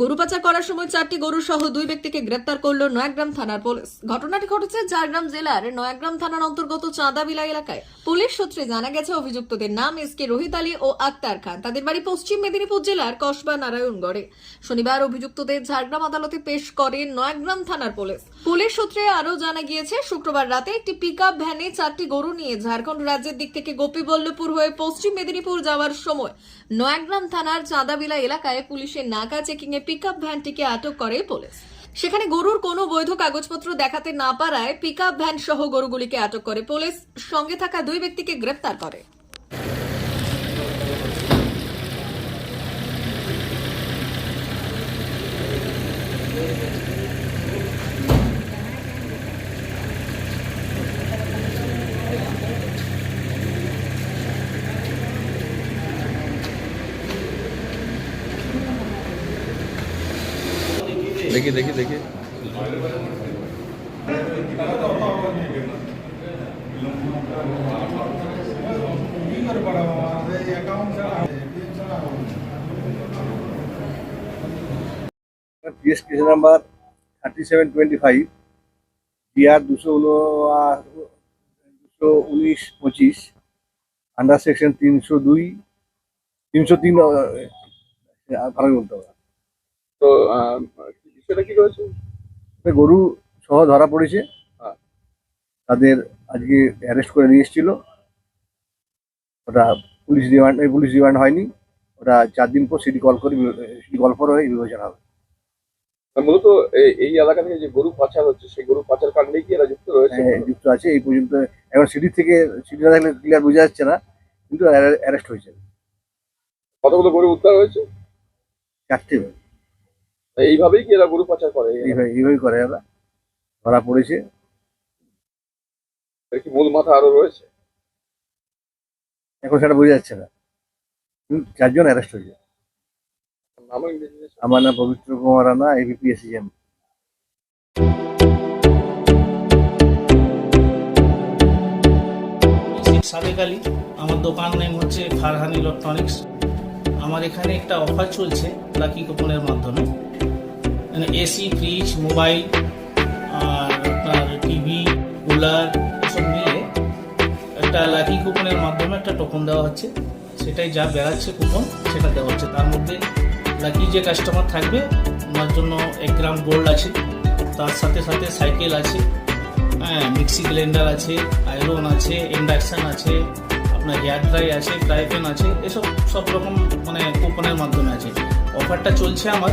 গরু পাচার করার সময় চারটি গরু সহ দুই ব্যক্তিকে গ্রেপ্তার করল নয়াগ্রাম থানার পুলিশ। ঘটনাটি ঘটেছে ঝাড়গ্রাম জেলার নয়াগ্রাম থানার অন্তর্গত চাঁদাবিলা এলাকায়। পুলিশ সূত্রে জানা গেছে, অভিযুক্তদের নাম এস কে রোহিত আলী ও আক্তার খান। তাদের বাড়ি পশ্চিম মেদিনীপুর জেলার কসবা নারায়ণগড়ে। শনিবার অভিযুক্তদের ঝাড়গ্রাম আদালতে পেশ করে নয়াগ্রাম থানার পুলিশ। পুলিশ সূত্রে আরও জানা গিয়েছে, শুক্রবার রাতে একটি পিকআপ ভ্যানে চারটি গরু নিয়ে ঝাড়খণ্ড রাজ্যের দিক থেকে গোপীবল্লভপুর হয়ে পশ্চিম মেদিনীপুর যাওয়ার সময় নয়াগ্রাম থানার চাঁদাবিলা এলাকায় পুলিশের নাকা চেকিং পিকআপ ভ্যানটিকে আটক করে পুলিশ। সেখানে গরুর কোনো বৈধ কাগজপত্র দেখাতে না পারায় পিকআপ ভ্যান সহ গরুগুলিকে আটক করে পুলিশ। সঙ্গে থাকা দুই ব্যক্তিকে গ্রেফতার করে। দেখি দেখি দেখি number thirty seven twenty five DR দুশো দুশো উনিশ পঁচিশ আন্ডার সেকশন তিনশো দুই তিনশো তিন হবে তো কি রয়েছে গরু সহ ধরা পড়েছে। হ্যাঁ। তাদের আজকে অ্যারেস্ট করে নিয়ে এসেছিল। ওটা পুলিশ রিমান্ড পুলিশ রিমান্ড হয়নি। ওটা চার দিন পর সিটি কল করে সিটি কল পর হয়ে বিবেচনা হবে। মূলত এই- এলাকা থেকে যে গরু পাচার হচ্ছে সেই গরু পাচার কাণ্ডে কি এরা যুক্ত রয়েছে? হ্যাঁ, যুক্ত আছে। এই পর্যন্ত এখন সিটি থেকে সিটি না থাকলে ক্লিয়ার বোঝা যাচ্ছে না। কিন্তু অ্যারেস্ট হয়েছে। কতগুলো গরু উদ্ধার হয়েছে? চারটে। এইভাবেই কি এরা গরু পাচার করে? এইভাবে এইভাবেই করে ওরা ধরা পড়েছে। এর কি মূল মাথা আরও রয়েছে? এখন সেটা বোঝা যাচ্ছে না। চারজন অ্যারেস্ট হয়েছে। আমার নাম পবিত্র কুমার রানা এবিপি এসিএম শেখ সাদেক আলী আমার দোকান নেম হচ্ছে ফারহান ইলেকট্রনিক্স। আমার এখানে একটা অফার চলছে লাকি কুপনের মাধ্যমে। এসি, ফ্রিজ, মোবাইল, আর আপনার টিভি, কুলার এসব মিলে একটা লাকি কুপনের মাধ্যমে একটা টোকন দেওয়া হচ্ছে। সেটাই যা বেড়াচ্ছে কুপন সেটা দেওয়া হচ্ছে। তার মধ্যে লাকি যে কাস্টমার থাকবে, ওনার জন্য এক গ্রাম গোল্ড আছে। তার সাথে সাথে সাইকেল আছে। হ্যাঁ মিক্সি গ্লেন্ডার আছে আয়রন আছে ইন্ডাকশন আছে, আপনার হেয়ার ড্রাই আছে ফ্রাই প্যান আছে, এসব সব রকম মানে কুপনের মাধ্যমে আছে। অফারটা চলছে আমার।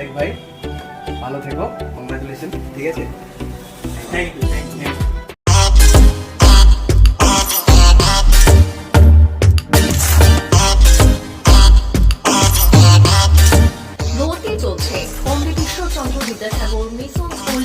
সাদেক ভাই ভালো থেকো কংগ্রাচুলেশন ঠিক আছে? থ্যাংক ইউ থ্যাংক ইউ চলছে পণ্ডিত ঈশ্বরচন্দ্র বিদ্যাসাগর স্কুল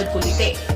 ஒன்பது புள்ளி